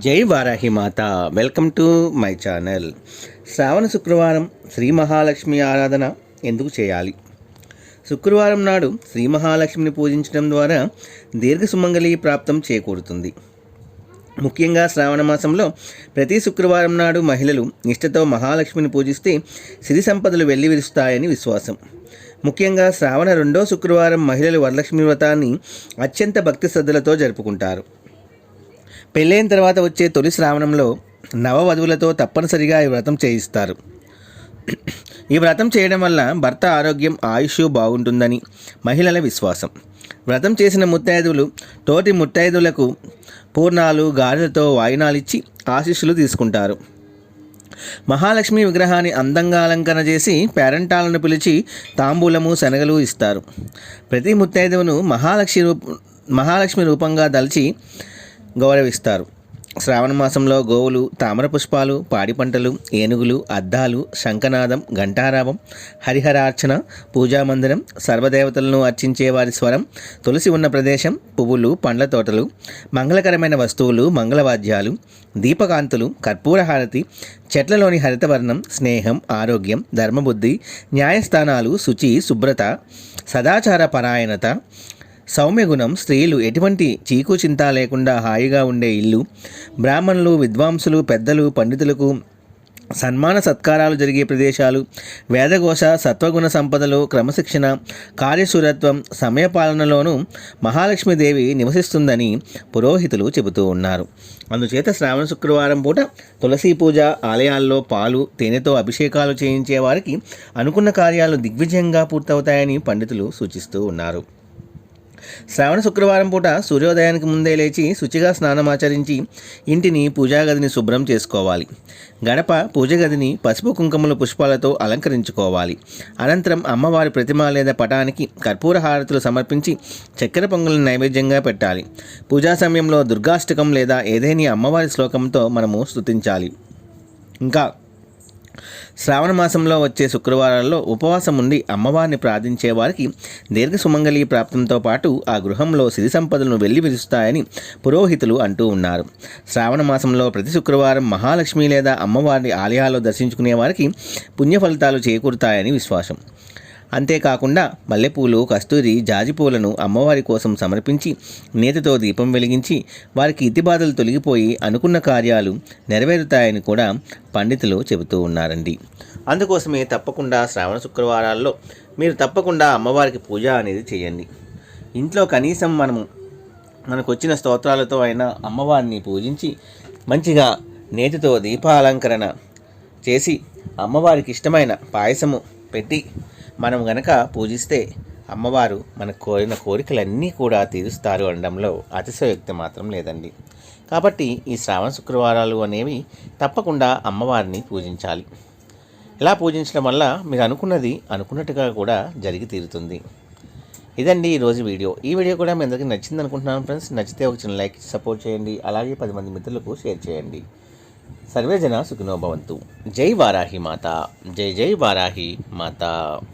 జై వారాహి మాత. Welcome to my channel. Shravana శుక్రవారం శ్రీ మహాలక్ష్మి ఆరాధన ఎందుకు చేయాలి? శుక్రవారం నాడు శ్రీ మహాలక్ష్మిని పూజించడం ద్వారా దీర్ఘ సుమంగళి ప్రాప్తం చేకూరుతుంది. ముఖ్యంగా శ్రావణ మాసంలో ప్రతి శుక్రవారం నాడు మహిళలు నిష్ఠతో మహాలక్ష్మిని పూజిస్తే సిరి సంపదలు వెల్లివిరుస్తాయని విశ్వాసం. ముఖ్యంగా శ్రావణ రెండో శుక్రవారం మహిళలు వరలక్ష్మి వ్రతాన్ని అత్యంత భక్తి శ్రద్ధలతో జరుపుకుంటారు. పెళ్ళైన తర్వాత వచ్చే తొలి శ్రావణంలో నవవధువులతో తప్పనిసరిగా ఈ వ్రతం చేయిస్తారు. ఈ వ్రతం చేయడం వల్ల భర్త ఆరోగ్యం ఆయుష్ బాగుంటుందని మహిళల విశ్వాసం. వ్రతం చేసిన ముత్తైదువులు తోటి ముత్తైదువులకు పూర్ణాలు గారెలతో వాయినాలిచ్చి ఆశీస్సులు తీసుకుంటారు. మహాలక్ష్మి విగ్రహాన్ని అందంగా అలంకరణ చేసి పేరంటాలను పిలిచి తాంబూలము శనగలు ఇస్తారు. ప్రతి ముత్తైదువును మహాలక్ష్మి రూప మహాలక్ష్మి రూపంగా దలిచి గౌరవిస్తారు. శ్రావణ మాసంలో గోవులు తామర పుష్పాలు పాడి పంటలు ఏనుగులు అద్దాలు శంఖనాదం ఘంటారావం హరిహరార్చన పూజామందిరం సర్వదేవతలను అర్చించే వారి స్వరం తులసి ఉన్న ప్రదేశం పువ్వులు పండ్ల తోటలు మంగళకరమైన వస్తువులు మంగళవాద్యాలు దీపకాంతులు కర్పూరహారతి చెట్లలోని హరితవర్ణం స్నేహం ఆరోగ్యం ధర్మబుద్ధి న్యాయస్థానాలు శుచి శుభ్రత సదాచార పరాయణత సౌమ్యగుణం స్త్రీలు ఎటువంటి చీకు చింత లేకుండా హాయిగా ఉండే ఇల్లు బ్రాహ్మణులు విద్వాంసులు పెద్దలు పండితులకు సన్మాన సత్కారాలు జరిగే ప్రదేశాలు వేదఘోష సత్వగుణ సంపదలు క్రమశిక్షణ కార్యశూరత్వం సమయపాలనలోనూ మహాలక్ష్మీదేవి నివసిస్తుందని పురోహితులు చెబుతూ ఉన్నారు. అందుచేత శ్రావణ శుక్రవారం పూట తులసి పూజ ఆలయాల్లో పాలు తేనెతో అభిషేకాలు చేయించే వారికి అనుకున్న కార్యాలు దిగ్విజయంగా పూర్తవుతాయని పండితులు సూచిస్తూ ఉన్నారు. శ్రావణ శుక్రవారం పూట సూర్యోదయానికి ముందే లేచి శుచిగా స్నానమాచరించి ఇంటిని పూజాగదిని శుభ్రం చేసుకోవాలి. గడప పూజ గదిని పసుపు కుంకుమల పుష్పాలతో అలంకరించుకోవాలి. అనంతరం అమ్మవారి ప్రతిమ లేదా పటానికి కర్పూర హారతులు సమర్పించి చక్కెర పొంగల్ని నైవేద్యంగా పెట్టాలి. పూజా సమయంలో దుర్గాష్టకం లేదా ఏదైనా అమ్మవారి శ్లోకంతో మనము స్తుతించాలి. ఇంకా శ్రావణ మాసంలో వచ్చే శుక్రవారాల్లో ఉపవాసం ఉండి అమ్మవారిని ప్రార్థించే వారికి దీర్ఘ సుమంగళి ప్రాప్తంతో పాటు ఆ గృహంలో సిరి సంపదలను వెళ్ళి విరుస్తాయని పురోహితులు అంటూ ఉన్నారు. శ్రావణ మాసంలో ప్రతి శుక్రవారం మహాలక్ష్మి లేదా అమ్మవారిని ఆలయాల్లో దర్శించుకునే వారికి పుణ్య ఫలితాలు చేకూరుతాయని విశ్వాసం. అంతేకాకుండా మల్లెపూలు కస్తూరి జాజిపూలను అమ్మవారి కోసం సమర్పించి నేతితో దీపం వెలిగించి వారికి ఇతిబాధలు తొలగిపోయి అనుకున్న కార్యాలు నెరవేరుతాయని కూడా పండితులు చెబుతూ ఉన్నారండి. అందుకోసమే తప్పకుండా శ్రావణ శుక్రవారాల్లో మీరు తప్పకుండా అమ్మవారికి పూజ అనేది చేయండి. ఇంట్లో కనీసం మనము మనకు వచ్చిన స్తోత్రాలతో అయినా అమ్మవారిని పూజించి మంచిగా నేతితో దీపాలంకరణ చేసి అమ్మవారికి ఇష్టమైన పాయసము పెట్టి మనం గనక పూజిస్తే అమ్మవారు మనకు కోరిన కోరికలన్నీ కూడా తీరుస్తారు అనడంలో అతిశయోక్తి మాత్రం లేదండి. కాబట్టి ఈ శ్రావణ శుక్రవారాలు అనేవి తప్పకుండా అమ్మవారిని పూజించాలి. ఇలా పూజించడం వల్ల మీరు అనుకున్నది అనుకున్నట్టుగా కూడా జరిగి తీరుతుంది. ఇదండి ఈరోజు వీడియో. ఈ వీడియో కూడా మీ అందరికీ నచ్చింది అనుకుంటున్నాను ఫ్రెండ్స్. నచ్చితే ఒక చిన్న లైక్ సపోర్ట్ చేయండి. అలాగే పది మంది మిత్రులకు షేర్ చేయండి. సర్వేజన సుఖినోభవంతు జై వారాహి మాత. జై జై వారాహి మాత.